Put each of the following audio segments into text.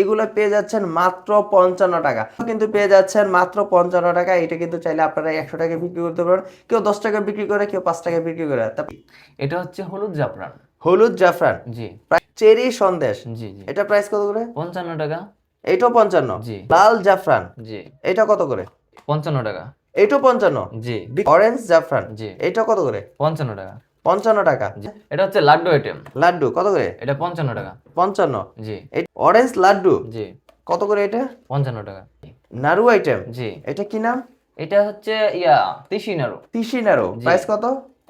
এগুলো পেয়ে যাচ্ছেন মাত্র পঞ্চান্ন টাকা। কিন্তু পেয়ে যাচ্ছেন মাত্র পঞ্চান্ন টাকা এটা কিন্তু চাইলে আপনারা একশো টাকা বিক্রি করতে পারেন কেউ দশ টাকা বিক্রি করে কেউ পাঁচ টাকা বিক্রি করে। এটা হচ্ছে হলুদ জাফরান। হলুদ জাফরান। জি। চেরি সন্দেশ। জি এটা প্রাইস কত করে? পঞ্চান্ন টাকা। এইটাও পঞ্চান্ন। জি। লাল জাফরান। জি। এটা কত করে? পঞ্চান্ন টাকা। এইটাও পঞ্চান্ন। জি। অরেঞ্জ জাফরান। জি। এটা কত করে? পঞ্চান্ন টাকা। পঞ্চান্ন টাকা। এটা হচ্ছে লাড্ডু আইটেম লাড্ডু কত করে? এটা পঞ্চান্ন টাকা। পঞ্চান্ন? জি। অরেঞ্জ লাড্ডু? জি। কত করে এটা? পঞ্চান্ন টাকা। নাড়ু আইটেম জি। এটা কি নাম? এটা হচ্ছে ইয়া তিসি নাড়ু। তিসি নাড়ু। প্রাইস কত?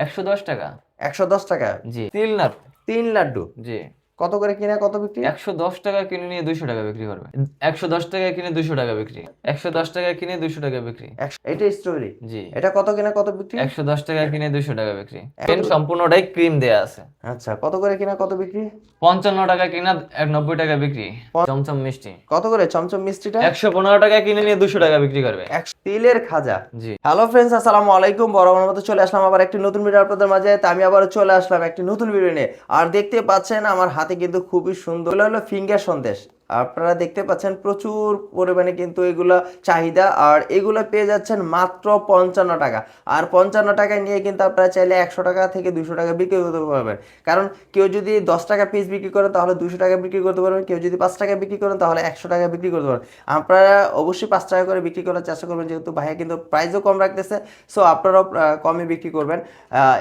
একশো দশ টাকা। একশো দশ টাকা। জি। তিল নাড়ু। তিন লাড্ডু। জি। কত করে কিনা কত বিক্রি? একশো দশ টাকা কিনে নিয়ে দুইশো টাকা বিক্রি করবে। একশো দশ টাকা কিনে দুইশো টাকা বিক্রি। একশো দশ টাকা কিনে দুইশো টাকা বিক্রি। এটা স্ট্রবেরি জি। এটা কত কিনা কত বিক্রি? একশো দশ টাকা কিনে দুইশো টাকা বিক্রি। পেন সম্পূর্ণটাই ক্রিম দেয়া আছে। আচ্ছা কত করে কিনা কত বিক্রি? পঞ্চান্ন টাকা কিনা এক নব্বই টাকা বিক্রি। চমচম মিষ্টি। কত করে চমচম মিষ্টিটা? একশো পনেরো টাকা কিনে নিয়ে দুশো টাকা বিক্রি করবে। তিলের খাজা। জি। হ্যালো ফ্রেন্ডস আসসালামু আলাইকুম। বড় মতো চলে আসলাম আবার একটি নতুন ভিডিও আপনাদের মাঝে। তা আমি আবার চলে আসলাম একটি নতুন ভিডিও নিয়ে। আর দেখতে পাচ্ছেন আমার হাতে কিন্তু খুবই সুন্দর। হলো ফিঙ্গার সন্দেশ। আপনারা দেখতে পাচ্ছেন প্রচুর পরিমাণে কিন্তু এগুলো চাহিদা, আর এগুলো পেয়ে যাচ্ছেন মাত্র পঞ্চান্ন টাকা। আর পঞ্চান্ন টাকায় নিয়ে কিন্তু আপনারা চাইলে একশো টাকা থেকে দুশো টাকা বিক্রি করতে পারবেন। কারণ কেউ যদি দশ টাকা পিস বিক্রি করেন তাহলে দুশো টাকা বিক্রি করতে পারবেন, কেউ যদি পাঁচ টাকা বিক্রি করেন তাহলে একশো টাকা বিক্রি করতে পারবেন। আপনারা অবশ্যই পাঁচ টাকা করে বিক্রি করার চেষ্টা করবেন, যেহেতু ভাইয়া কিন্তু প্রাইসও কম রাখতেছে সো আপনারাও কমে বিক্রি করবেন।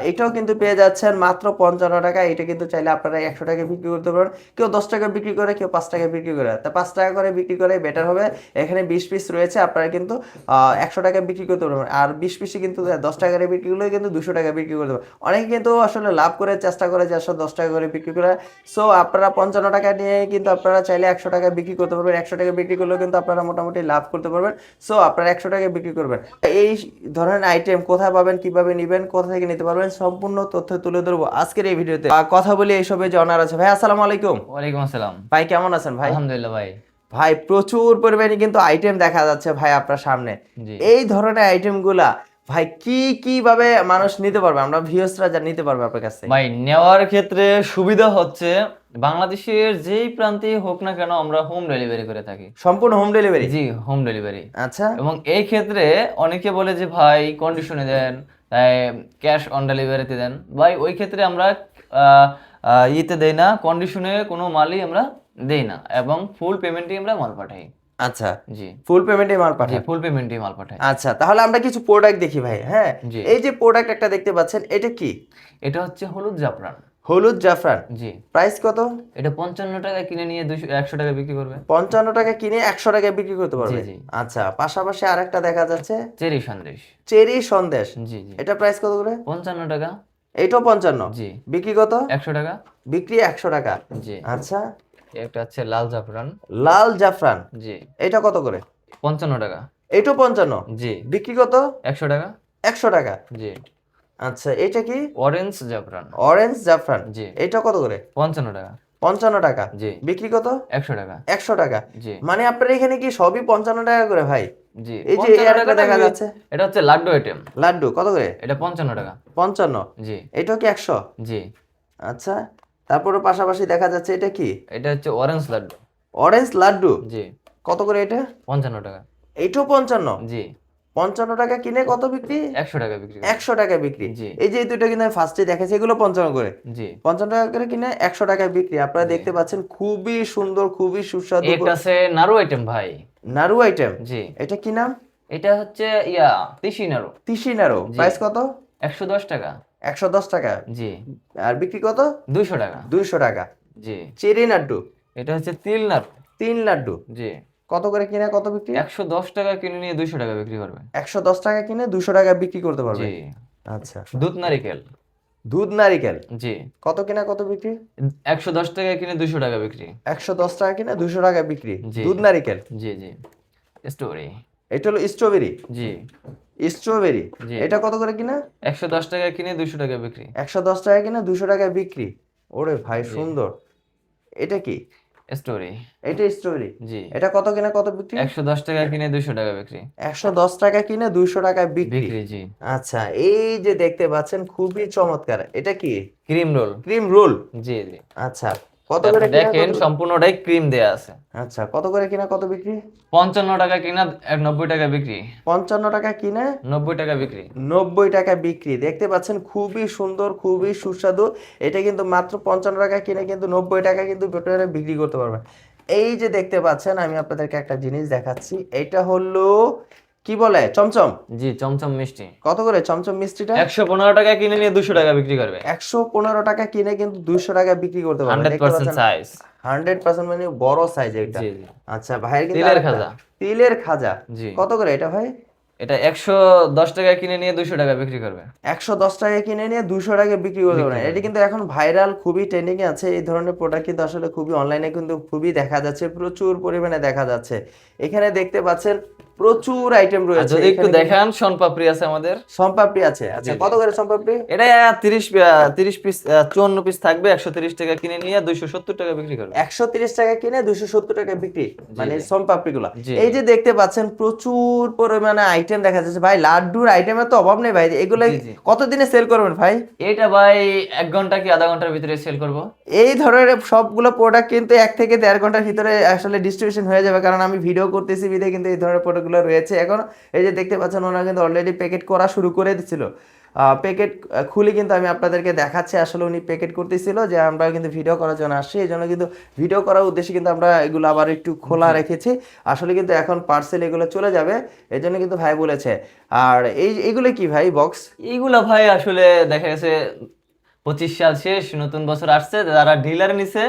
এটাও কিন্তু পেয়ে যাচ্ছেন মাত্র পঞ্চান্ন টাকা। এটা কিন্তু চাইলে আপনারা একশো টাকা বিক্রি করতে পারবেন। কেউ দশ টাকা বিক্রি করে, কেউ পাঁচ টাকা বিক্রি করে। তা পাঁচ টাকা করে বিক্রি করে বেটার হবে। এখানে বিশ পিস রয়েছে আপনারা কিন্তু একশো টাকা বিক্রি করতে পারবেন। আর বিশ পিসই কিন্তু দশ টাকা করে বিক্রি করলে কিন্তু দুশো টাকা বিক্রি করতে পারবেন। অনেকে কিন্তু আসলে লাভ করে চেষ্টা করে যে আসলে দশ টাকা করে বিক্রি করে। সো আপনারা পঞ্চান্ন টাকা নিয়ে কিন্তু আপনারা চাইলে একশো টাকা বিক্রি করতে পারবেন। একশো টাকা বিক্রি করলেও কিন্তু আপনারা মোটামুটি লাভ করতে পারবেন। সো আপনারা একশো টাকা বিক্রি করবেন। এই ধরনের আইটেম কোথায় পাবেন কীভাবে নেবেন কোথা থেকে নিতে পারবেন সম্পূর্ণ তথ্য তুলে ধরবো আজকের এই ভিডিওতে। কথা বলি এইসবে যে অনার আছে। ভাই আসসালামু আলাইকুম। ওয়ালাইকুম আসসালাম। ভাই কেমন আছেন ভাই? আলহামদুলিল্লাহ ভাই। ভাই প্রচুর পরিমাণে কিন্তু আইটেম দেখা যাচ্ছে ভাই আপনার সামনে। এই ধরনের আইটেমগুলা ভাই কি কীভাবে মানুষ নিতে পারবে? আমরা ভিউসরা যা নিতে পারবে আপনার কাছে। ভাই নেওয়ার ক্ষেত্রে সুবিধা হচ্ছে বাংলাদেশের যেই প্রান্তে হোক না কেন আমরা হোম ডেলিভারি করে থাকি। সম্পূর্ণ হোম ডেলিভারি জি হোম ডেলিভারি আচ্ছা। এবং এই ক্ষেত্রে অনেকে বলে যে ভাই কন্ডিশনে দেন তাই ক্যাশ অন ডেলিভারিতে দেন। ভাই ওই ক্ষেত্রে আমরা ইয়েতে দেই না কন্ডিশনে কোনো মালই আমরা দেই না। এবং ফুল পেমেন্টই আমরা মাল পাঠাই। আচ্ছা। জি। ফুল পেমেন্টে মাল জি পাঠান। ফুল পেমেন্টই মাল পাঠাই। আচ্ছা তাহলে আমরা কিছু প্রোডাক্ট দেখি ভাই হ্যাঁ? এই যে প্রোডাক্ট একটা দেখতে পাচ্ছেন এটা কি? এটা হচ্ছে হলুদ জাফরান। হলুদ জাফরান। জি। প্রাইস কত? এটা পঞ্চান্ন টাকা কিনে নিয়ে দুশো একশো টাকা বিক্রি করবে। পঞ্চান্ন টাকা কিনে একশো টাকায় বিক্রি করতে পারবে? জি। আচ্ছা পাশাপাশি আরেকটা দেখা যাচ্ছে। চেরি সন্দেশ। চেরি সন্দেশ। জি জি। এটা প্রাইস কত করে? পঞ্চান্ন টাকা। এইটাও পঞ্চান্ন। জি। বিক্রি কত? একশো টাকা। বিক্রি একশো টাকা। জি। আচ্ছা। একটা হচ্ছে লাল জাফরান। লাল জাফরান। জি। এটা কত করে? পঞ্চান্ন টাকা। এইটাও পঞ্চান্ন? জি। বিক্রি কত? একশো টাকা। একশো টাকা। জি। আচ্ছা এটা কি? অরেঞ্জ জাফরান। অরেঞ্জ জাফরান। জি। এটা কত করে? পঞ্চান্ন টাকা। পঞ্চান্ন টাকা। জি। বিক্রি কত? একশো টাকা। একশো টাকা। জি। মানে আপনার এখানে কি সবই পঞ্চান্ন টাকা করে ভাই? জি। এই যে 55 আরেকটা টাকা দেখা যাচ্ছে। এটা হচ্ছে লাড্ডু আইটেম লাড্ডু কত করে? এটা পঞ্চান্ন টাকা। পঞ্চান্ন। জি। এটাও কি একশো? জি। আচ্ছা। তারপরে পাশাপাশি দেখা যাচ্ছে এটা কি? এটা হচ্ছে অরেঞ্জ লাড্ডু। অরেঞ্জ লাড্ডু? জি। কত করে এটা? পঞ্চান্ন টাকা। এইটাও পঞ্চান্ন? জি। পঞ্চান্ন টাকা কিনে কত বিক্রি? একশো টাকা বিক্রি করে। একশো টাকা বিক্রি। জি। এই যে দুটো কিন্তু আমি ফার্স্টে দেখেছি এগুলো পঞ্চান্ন করে। জি। পঞ্চান্ন টাকা করে কিনে একশো টাকায় বিক্রি। আপনারা দেখতে পাচ্ছেন খুবই সুন্দর খুবই সুস্বাদু একটা আছে নাড়ু আইটেম ভাই। নাড়ু আইটেম জি। এটা কি নাম? এটা হচ্ছে ইয়া তিসি নাড়ু। তিসি নাড়ু। প্রাইস কত? একশো দশ টাকা। একশো দশ টাকা। জি। আর বিক্রি কত? দুইশো টাকা। দুইশো টাকা। জি। চেরি লাড্ডু এটা হচ্ছে তিল নাড়ু তিন লাড্ডু জি। কত করে কিনে কত বিক্রি? একশো দশ টাকা কিনে নিয়ে দুইশো টাকা বিক্রি করবে। একশো দশ টাকা কিনে দুশো টাকা বিক্রি করতে পারবে। জি। আচ্ছা। দুধ নারিকেল। দুধ নারিকেল। জি। কত কিনা কত বিক্রি? একশো দশ টাকা কিনে দুইশো টাকা বিক্রি। একশো দশ টাকা কিনে দুশো টাকা বিক্রি। দুধ নারিকেল। জি জি। স্টোরি। এটা হলো স্ট্রবেরি জি। স্ট্রবেরি। এটা কত করে কিনা? একশো দশ টাকা কিনে দুইশো টাকা বিক্রি। একশো দশ টাকা কিনে দুশো টাকা বিক্রি। ওরে ভাই সুন্দর। এটা কি? স্টোরি এটা স্ট্রবেরি জি। এটা কত কিনা কত বিক্রি? একশো দশ টাকা কিনে দুইশো টাকা বিক্রি। একশো দশ টাকা কিনে দুইশো টাকা বিক্রি। বিক্রি জি। আচ্ছা এই যে দেখতে পাচ্ছেন খুবই চমৎকার। এটা কি? Cream roll. Cream roll. জি জি। আচ্ছা কত করে দেখেন সম্পূর্ণটাই ক্রিম দেয়া আছে। আচ্ছা কত করে কিনা কত বিক্রি? পঞ্চান্ন টাকা কিনা নব্বই টাকা বিক্রি। পঞ্চান্ন টাকা কিনে? নব্বই টাকা বিক্রি। নব্বই টাকা বিক্রি। দেখতে পাচ্ছেন খুবই সুন্দর খুবই সুস্বাদু। এটা কিন্তু মাত্র পঞ্চান্ন টাকা কিনে কিন্তু নব্বই টাকা কিন্তু বিক্রি করতে পারবেন। এই যে দেখতে পাচ্ছেন আমি আপনাদেরকে একটা জিনিস দেখাচ্ছি। এটা হলো কি বলে? চমচম? জি চমচম মিষ্টি। কত করে চমচম মিষ্টিটা? একশো পনেরো টাকা কিনে নিয়ে দুশো টাকা বিক্রি করবে। একশো পনেরো টাকা কিনে কিন্তু দুইশো টাকা বিক্রি করতে পারবেন hundred percent size hundred percent মানে বড় সাইজ এটা। জি আচ্ছা ভাইয়ের কিন্তু তিলের খাজা। তিলের খাজা। জি। কত করে এটা ভাই? এটা একশো দশ টাকা কিনে নিয়ে দুশো টাকা বিক্রি করবে। একশো দশ টাকা কিনে নিয়ে দুশো টাকা বিক্রি করতে পারেন এটি কিন্তু এখন ভাইরাল খুবই ট্রেন্ডিং এ আছে। এই ধরনের প্রোডাক্ট কিন্তু আসলে খুবই অনলাইনে কিন্তু খুবই দেখা যাচ্ছে। প্রচুর পরিমাণে দেখা যাচ্ছে। এখানে দেখতে পাচ্ছেন প্রচুর আইটেম রয়েছে যদি একটু দেখান শনপাপড়ি আছে আমাদের। সম্পাপড়ি আছে। আচ্ছা কত করে সম্পাপড়ি এটা তিরিশ তিরিশ পিস চুয়ান্ন পিস থাকবে একশো তিরিশ টাকা কিনে নিয়ে দুইশো সত্তর টাকা বিক্রি করবে। একশো তিরিশ টাকা কিনে দুশো সত্তর টাকা বিক্রি মানে সম্পাপড়ি গুলো জি। এই যে দেখতে পাচ্ছেন প্রচুর পরিমাণে আইটেম দেখা যাচ্ছে। ভাই লাড্ডুর আইটেমের তো অভাব নেই ভাই। এগুলো। কতদিনে সেল করবেন ভাই? এটা ভাই এক ঘণ্টা কি আধা ঘণ্টার ভিতরে সেল করব? এই ধরনের সবগুলো প্রোডাক্ট কিন্তু এক থেকে দেড় ঘণ্টার ভিতরে আসলে ডিস্ট্রিবিউশন হয়ে যাবে। কারণ আমি ভিডিও করতেছি বিদে কিন্তু এই ধরনের প্রোডাক্টগুলো রয়েছে। এখন এই যে দেখতে পাচ্ছেন ওনারা কিন্তু অলরেডি প্যাকেট করা শুরু করে দিচ্ছিল প্যাকেট খুলে কিন্তু আমি আপনাদেরকে দেখাচ্ছি আসলে উনি প্যাকেট করতেছিল যে আমরা কিন্তু ভিডিও করার জন্য আসছি। এই জন্য কিন্তু ভিডিও করার উদ্দেশ্যে কিন্তু আমরা এগুলো আবার একটু খোলা রেখেছি। আসলে কিন্তু এখন পার্সেল এগুলো চলে যাবে এই জন্য কিন্তু ভাই বলেছে। আর এই এইগুলো কি ভাই বক্স এইগুলা ভাই আসলে দেখা গেছে পঁচিশ সাল শেষ নতুন বছর আসছে যারা ডিলার নিছে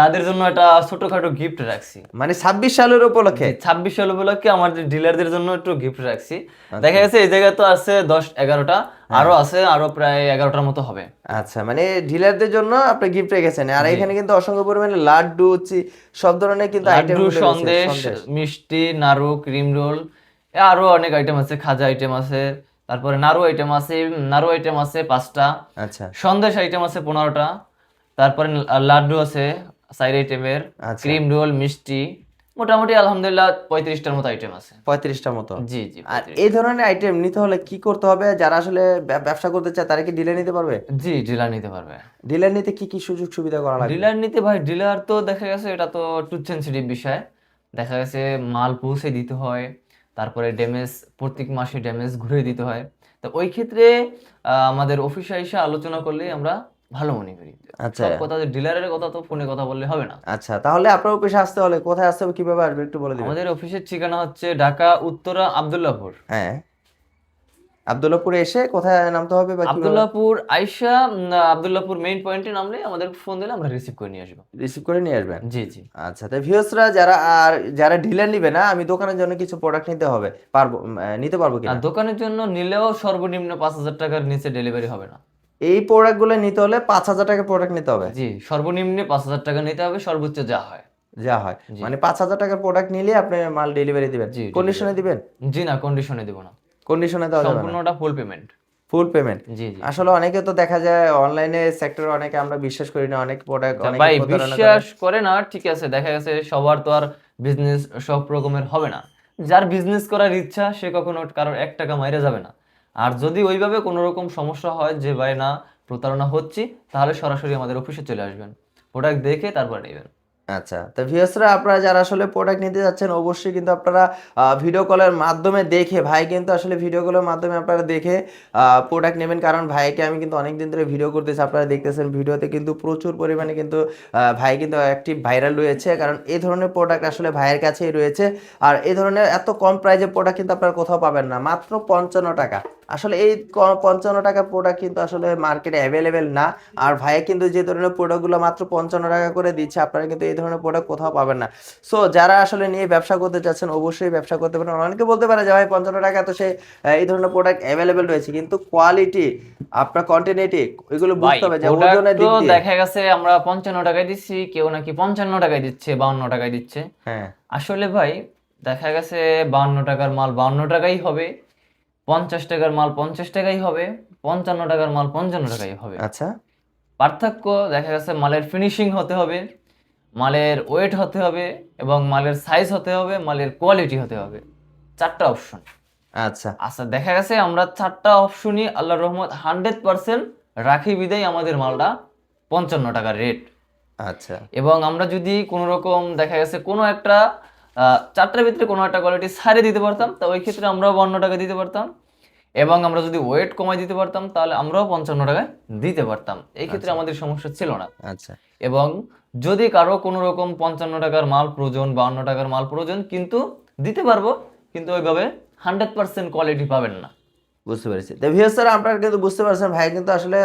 তাদের জন্য একটা ছোটখাটো গিফট রাখছি। মানে ছাব্বিশ সালের উপলক্ষে? ছাব্বিশ সাল উপলক্ষে আমাদের ডিলারদের জন্য একটু গিফট রাখছি। দেখা গেছে এই জায়গায় তো আছে দশ এগারোটা। আরও আছে আরও প্রায় এগারোটার মতো হবে। আচ্ছা মানে ডিলারদের জন্য আপনি গিফট রেখেছেন। আর এখানে কিন্তু অসংখ্য পরিমাণে লাড্ডু চি- সব ধরনের কিন্তু আইটেম লাড্ডু সন্দেশ মিষ্টি নাড়ু ক্রিম রোল আরও অনেক আইটেম আছে খাজা আইটেম আছে তারপরে নাড়ু আইটেম আছে নাড়ু আইটেম আছে পাঁচটা। আচ্ছা। সন্দেশ আইটেম আছে পনেরোটা। তারপরে লাড্ডু আছে সাইড আইটেমের আচ্ছা। ক্রিম রোল মিষ্টি মোটামুটি আলহামদুলিল্লাহ পঁয়ত্রিশটার মতো আইটেম আছে। পঁয়ত্রিশটা মতো? জি জি আর এই ধরনের আইটেম নিতে হলে কি করতে হবে? যারা আসলে ব্যবসা করতে চায় তারা কি ডিলার নিতে পারবে? জি ডিলার নিতে পারবে। ডিলার নিতে কি কি সুযোগ সুবিধা করা লাগবে? ডিলার নিতে ভাই ডিলার তো দেখা গেছে এটা তো একটু সেন্সিটিভ বিষয়। দেখা গেছে মাল পৌঁছে দিতে হয় তারপরে ড্যামেজ প্রত্যেক মাসে ড্যামেজ ঘুরে দিতে হয়। তো ওই ক্ষেত্রে আমাদের অফিসে এসে আলোচনা করলে আমরা ভালো মনে করি। আচ্ছা। কথা ডিলারের কথা তো ফোনে কথা বললে হবে না। আচ্ছা তাহলে আপনার অফিসে আসতে হলে কোথায় আসতে হবে কীভাবে আসবে একটু বলে দিবেন। আমাদের অফিসের ঠিকানা হচ্ছে ঢাকা উত্তরা আবদুল্লাপুর হ্যাঁ। আব্দুল্লাপুরে এসে কোথায় নামতে হবে বা আবদুল্লাপুর উম, আবদুল্লাপুর মেইন পয়েন্টে নামলে আমাদের ফোন দিলে আমরা রিসিভ করে নিয়ে আসব। রিসিভ করে নিয়ে আসবেন? জি জি। আচ্ছা তো ভিউসরা যারা আর যারা ডিলার নিবে না আমি দোকানের জন্য কিছু প্রোডাক্ট নিতে হবে পারব নিতে পারব কিনা? দোকানের জন্য নিলেও সর্বনিম্ন পাঁচ হাজার টাকার নিচে ডেলিভারি হবে না। এই প্রোডাক্টগুলো নিতে হলে পাঁচ হাজার টাকা প্রোডাক্ট নিতে হবে। জি সর্বনিম্নে পাঁচ হাজার টাকা নিতে হবে সর্বোচ্চ যা হয়। যা হয়। মানে পাঁচ হাজার টাকার প্রোডাক্ট নিলে আপনি মাল ডেলিভারি দিবেন। জি, কন্ডিশনে দিবেন? জি না কন্ডিশনে দেবো না। কন্ডিশনে দেওয়া সম্পূর্ণটা ফুল পেমেন্ট ফুল পেমেন্ট জি জি। আসলে অনেকে তো দেখা যায় অনলাইনে সেক্টরে অনেকে আমরা বিশ্বাস করি না অনেক প্রোডাক্ট অনেকে ভাই বিশ্বাস করে না ঠিক আছে দেখা গেছে সবার তো আর বিজনেস সব রকমের হবে না। যার বিজনেস করার ইচ্ছা সে কখনো কারোর এক টাকা মাইরে যাবে না। আর যদি ওইভাবে কোনো রকম সমস্যা হয় যে ভাই না, প্রতারণা হচ্ছি, তাহলে সরাসরি আমাদের অফিসে চলে আসবেন। প্রোডাক্ট দেখে তারপর নেবেন। আচ্ছা তো ভিউয়ার্সরা আপনারা যারা আসলে প্রোডাক্ট নিতে যাচ্ছেন, অবশ্যই কিন্তু আপনারা ভিডিও কলের মাধ্যমে দেখে, ভাই কিন্তু আসলে ভিডিও কলের মাধ্যমে আপনারা দেখে প্রোডাক্ট নেবেন। কারণ ভাইকে আমি কিন্তু অনেক দিন ধরে ভিডিও করতেছি, আপনারা দেখতেছেন ভিডিওতে কিন্তু প্রচুর পরিমাণে কিন্তু ভাই কিন্তু অ্যাক্টিভ ভাইরাল রয়েছে। কারণ এই ধরনের প্রোডাক্ট আসলে ভাইয়ের কাছেই রয়েছে। আর এই ধরনের এত কম প্রাইজে প্রোডাক্ট কিন্তু আপনারা কোথাও পাবেন না। মাত্র পঞ্চান্ন টাকা। আসলে এই পঞ্চান্ন টাকা প্রোডাক্ট কিন্তু আসলে মার্কেটে অ্যাভেলেবেল না। আর ভাইয়া কিন্তু যে ধরনের প্রোডাক্টগুলো মাত্র পঞ্চান্ন টাকা করে দিচ্ছে আপনারা কিন্তু এই ধরনের প্রোডাক্ট কোথাও পাবেন না। সো যারা আসলে নিয়ে ব্যবসা করতে চাচ্ছেন অবশ্যই ব্যবসা করতে পারেন। অনেকে বলতে পারে যে ভাই পঞ্চান্ন টাকা তো সে এই ধরনের প্রোডাক্ট অ্যাভেলেবেল রয়েছে। কিন্তু কোয়ালিটি আপনার কন্টিনিউটি এগুলো বুঝতে হবে যে ওজনের দিক দিয়ে। দেখা গেছে আমরা পঞ্চান্ন টাকায় দিচ্ছি কেউ নাকি পঞ্চান্ন টাকায় দিচ্ছে বাউন্ন টাকায় দিচ্ছে। হ্যাঁ। আসলে ভাই দেখা গেছে বাউন্ন টাকার মাল বাউন্ন টাকাই হবে। পঞ্চাশ টাকার মাল পঞ্চাশ টাকাই হবে পঞ্চান্ন টাকার মাল পঞ্চান্ন টাকাই হবে। আচ্ছা। পার্থক্য দেখা গেছে মালের ফিনিশিং হতে হবে মালের ওয়েট হতে হবে এবং মালের সাইজ হতে হবে মালের কোয়ালিটি হতে হবে। চারটা অপশন আচ্ছা। আচ্ছা দেখা গেছে আমরা চারটা অপশনই আল্লাহ রহমত হান্ড্রেড পার্সেন্ট রাখি বিদায় আমাদের মালটা পঞ্চান্ন টাকার রেট আচ্ছা। এবং আমরা যদি কোনো রকম দেখা গেছে কোনো একটা চারটার ভিতরে কোনো একটা কোয়ালিটি সারে দিতে পারতাম তা ওই ক্ষেত্রে আমরাও বান্ন টাকা দিতে পারতাম। এবং আমরা যদি ওয়েট কমাই দিতে পারতাম তাহলে আমরাও পঞ্চান্ন টাকায় দিতে পারতাম। এই ক্ষেত্রে আমাদের সমস্যা ছিল না। আচ্ছা। এবং যদি কারও কোনো রকম পঞ্চান্ন টাকার মাল প্রয়োজন বাউন্ন টাকার মাল প্রয়োজন কিন্তু দিতে পারব কিন্তু ওইভাবে হান্ড্রেড পার্সেন্ট কোয়ালিটি পাবেন না। বুঝতে পেরেছি। তো ভিউয়ার স্যার, আপনারা কিন্তু বুঝতে পারছেন, ভাই কিন্তু আসলে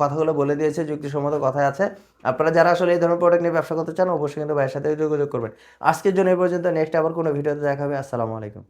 কথাগুলো বলে দিয়েছে, যুক্তিসম্মত কথা আছে। আপনারা যারা আসলে এই ধরনের প্রোডাক্ট নিয়ে ব্যবসা করতে চান, অবশ্যই কিন্তু ভাইয়ের সাথে যোগাযোগ করবেন। আজকের জন্য এই পর্যন্ত নেক্সট আবার কোনো ভিডিওতে দেখা হবে, আসসালামু আলাইকুম।